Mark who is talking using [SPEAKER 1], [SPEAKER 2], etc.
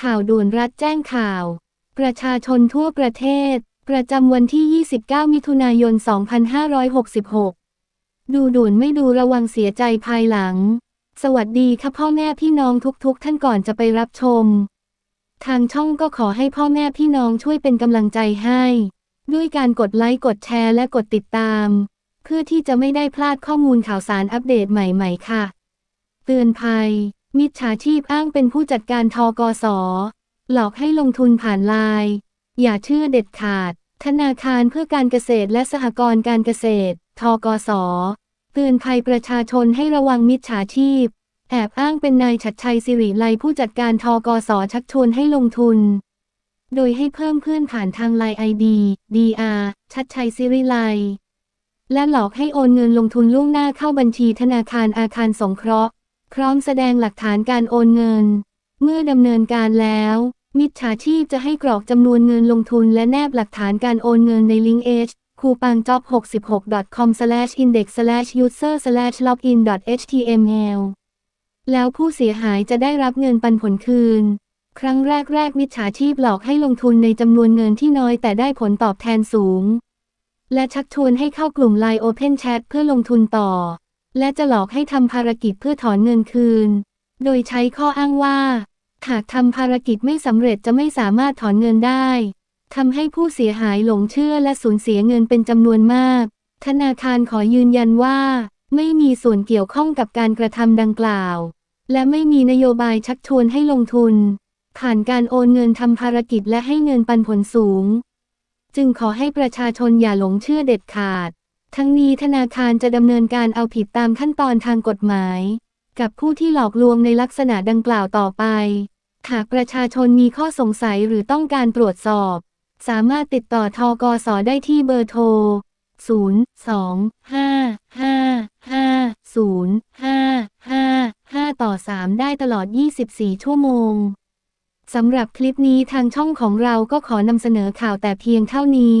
[SPEAKER 1] ข่าวด่วนรัฐแจ้งข่าว ประชาชนทั่วประเทศ ประจำวันที่ 29 มิถุนายน 2566 ดูด่วนไม่ดูระวังเสียใจภายหลัง สวัสดีค่ะพ่อแม่พี่น้องทุกๆ ท่านก่อนจะไปรับชม ทางช่องก็ขอให้พ่อแม่พี่น้องช่วยเป็นกำลังใจให้ ด้วยการกดไลค์กดแชร์และกดติดตาม เพื่อที่จะไม่ได้พลาดข้อมูลข่าวสารอัปเดตใหม่ ๆ ค่ะ เตือนภัย มิจฉาชีพอ้างเป็นผู้จัดการทกส หลอกให้ลงทุนผ่านไลน์อย่าเชื่อเด็ดขาด ธนาคารเพื่อการเกษตรและสหกรณ์การเกษตร ทกส เตือนภัยประชาชนให้ระวังมิจฉาชีพ แอบอ้างเป็นนายชัดชัยสิริไลผู้จัดการทกส ชักชวนให้ลงทุน โดยให้เพิ่มเพื่อนผ่านทางไลน์ไอดี DR ชัดชัยสิริไลและหลอกให้โอนเงินลงทุนล่วงหน้าเข้าบัญชีธนาคารอาคารสงเคราะห์ พร้อมแสดงหลักฐานการโอนเงิน เมื่อดำเนินการแล้ว มิจฉาชีพจะให้กรอกจำนวนเงินลงทุนและแนบหลักฐานการโอนเงินในลิงก์ h คูปังจ็อบ66 com index user login html แล้วผู้เสียหายจะได้รับเงินปันผลคืน ครั้งแรกแรกมิจฉาชีพหลอกให้ลงทุนในจำนวนเงินที่น้อยแต่ได้ผลตอบแทนสูง และชักชวนให้เข้ากลุ่ม Line Open Chat เพื่อลงทุนต่อ และจะหลอกให้ทำภารกิจเพื่อถอนเงินคืน โดยใช้ข้ออ้างว่า หากทำภารกิจไม่สำเร็จจะไม่สามารถถอนเงินได้ทำให้ผู้เสียหายหลงเชื่อและสูญเสียเงินเป็นจำนวนมาก ธนาคารขอยืนยันว่า ไม่มีส่วนเกี่ยวข้องกับการกระทำดังกล่าว และไม่มีนโยบายชักชวนให้ลงทุน ผ่านการโอนเงินทำภารกิจและให้เงินปันผลสูง จึงขอให้ประชาชนอย่าหลงเชื่อเด็ดขาด ทั้งนี้ธนาคารจะดำเนินการเอาผิดตามขั้นตอนทางกฎหมาย กับผู้ที่หลอกลวงในลักษณะดังกล่าวต่อไป หากประชาชนมีข้อสงสัยหรือต้องการตรวจสอบ สามารถติดต่อทกสได้ที่เบอร์โทร 0 2 5 5 5 0 5 5 5 ต่อ 3 ได้ตลอด 24 ชั่วโมง สำหรับคลิปนี้ทางช่องของเราก็ขอนำเสนอข่าวแต่เพียงเท่านี้